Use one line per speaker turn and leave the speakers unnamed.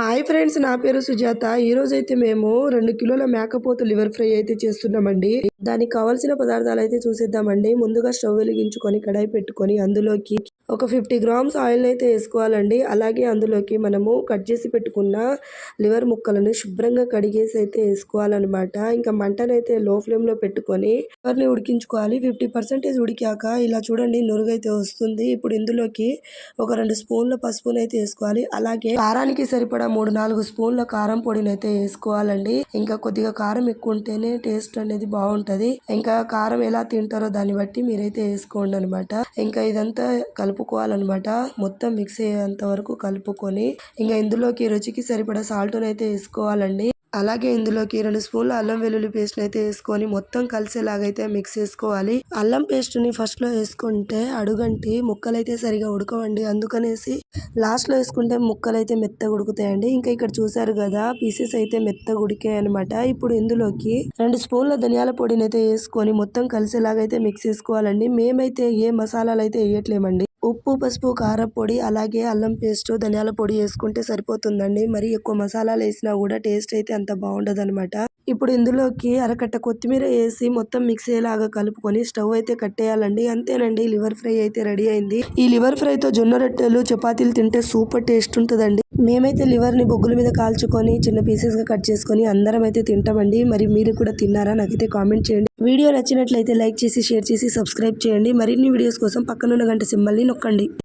Hi friends నా పేరు సుజాత. ఈ రోజు అయితే మేము రెండు కిలోల మేకపోతు లివర్ ఫ్రై అయితే చేస్తున్నామండి. దానికి కావాల్సిన పదార్థాలు అయితే చూసేద్దామండి. ముందుగా స్టవ్ వెలిగించుకొని కడాయి పెట్టుకొని అందులోకి ఒక ఫిఫ్టీ గ్రామ్స్ ఆయిల్ అయితే వేసుకోవాలండి. అలాగే అందులోకి మనము కట్ చేసి పెట్టుకున్న లివర్ ముక్కలను శుభ్రంగా కడిగేసి అయితే వేసుకోవాలన్నమాట. ఇంకా మంటనైతే లో ఫ్లేమ్లో పెట్టుకొని లివర్ని ఉడికించుకోవాలి. ఫిఫ్టీ పర్సెంటేజ్ ఉడికాక ఇలా చూడండి నురుగైతే వస్తుంది. ఇప్పుడు ఇందులోకి ఒక రెండు స్పూన్ల పసుపుని అయితే వేసుకోవాలి. అలాగే కారానికి సరిపడా మూడు నాలుగు స్పూన్ల కారం పొడిని అయితే వేసుకోవాలండి. ఇంకా కొద్దిగా కారం ఎక్కువ ఉంటేనే టేస్ట్ అనేది బాగుంటది. ఇంకా కారం ఎలా తింటారో దాన్ని బట్టి మీరైతే వేసుకోండి అనమాట ఇంకా ఇదంతా కలుపు కలుపుకోవాలన్నమాట. మొత్తం మిక్స్ అయ్యేంత వరకు కలుపుకొని ఇంకా ఇందులోకి రుచికి సరిపడా సాల్ట్ అయితే వేసుకోవాలండి. అలాగే ఇందులోకి రెండు స్పూన్ల అల్లం వెల్లుల్లి పేస్ట్ అయితే వేసుకొని మొత్తం కలిసేలాగైతే మిక్స్ చేసుకోవాలి. అల్లం పేస్ట్ని ఫస్ట్లో వేసుకుంటే అడుగంటి ముక్కలైతే సరిగా ఉడకవండి. అందుకనేసి లాస్ట్లో వేసుకుంటే ముక్కలైతే మెత్తగా ఉడుకుతాయండి. ఇంకా ఇక్కడ చూసారు కదా పీసెస్ అయితే మెత్తగా ఉడికాయి అనమాట ఇప్పుడు ఇందులోకి రెండు స్పూన్ల ధనియాల పొడిని అయితే వేసుకొని మొత్తం కలిసేలాగైతే మిక్స్ చేసుకోవాలండి. మేమైతే ఏ మసాలాలు అయితే వేయట్లేమండి. ఉప్పు పసుపు కారం పొడి అలాగే అల్లం పేస్ట్ ధనియాల పొడి వేసుకుంటే సరిపోతుందండి. మరి ఎక్కువ మసాలాలు వేసినా కూడా టేస్ట్ అయితే అంత బాగుండదు అనమాట ఇప్పుడు ఇందులోకి అరకట్ట కొత్తిమీర వేసి మొత్తం మిక్స్ అయ్యేలాగా కలుపుకొని స్టవ్ అయితే కట్టేయాలండి. అంతేనండి లివర్ ఫ్రై అయితే రెడీ అయింది. ఈ లివర్ ఫ్రై తో జొన్న రొట్టెలు చపాతీలు తింటే సూపర్ టేస్ట్ ఉంటుందండి. మేమైతే లివర్ని బొగ్గుల మీద కాల్చుకొని చిన్న పీసెస్గా కట్ చేసుకొని అందరం అయితే తింటామండి. మరి మీరు కూడా తిన్నారా? నాకైతే కామెంట్ చేయండి. వీడియో నచ్చినట్లయితే లైక్ చేసి షేర్ చేసి సబ్స్క్రైబ్ చేయండి. మరిన్ని వీడియోస్ కోసం పక్కనున్న గంట సింబల్ని నొక్కండి.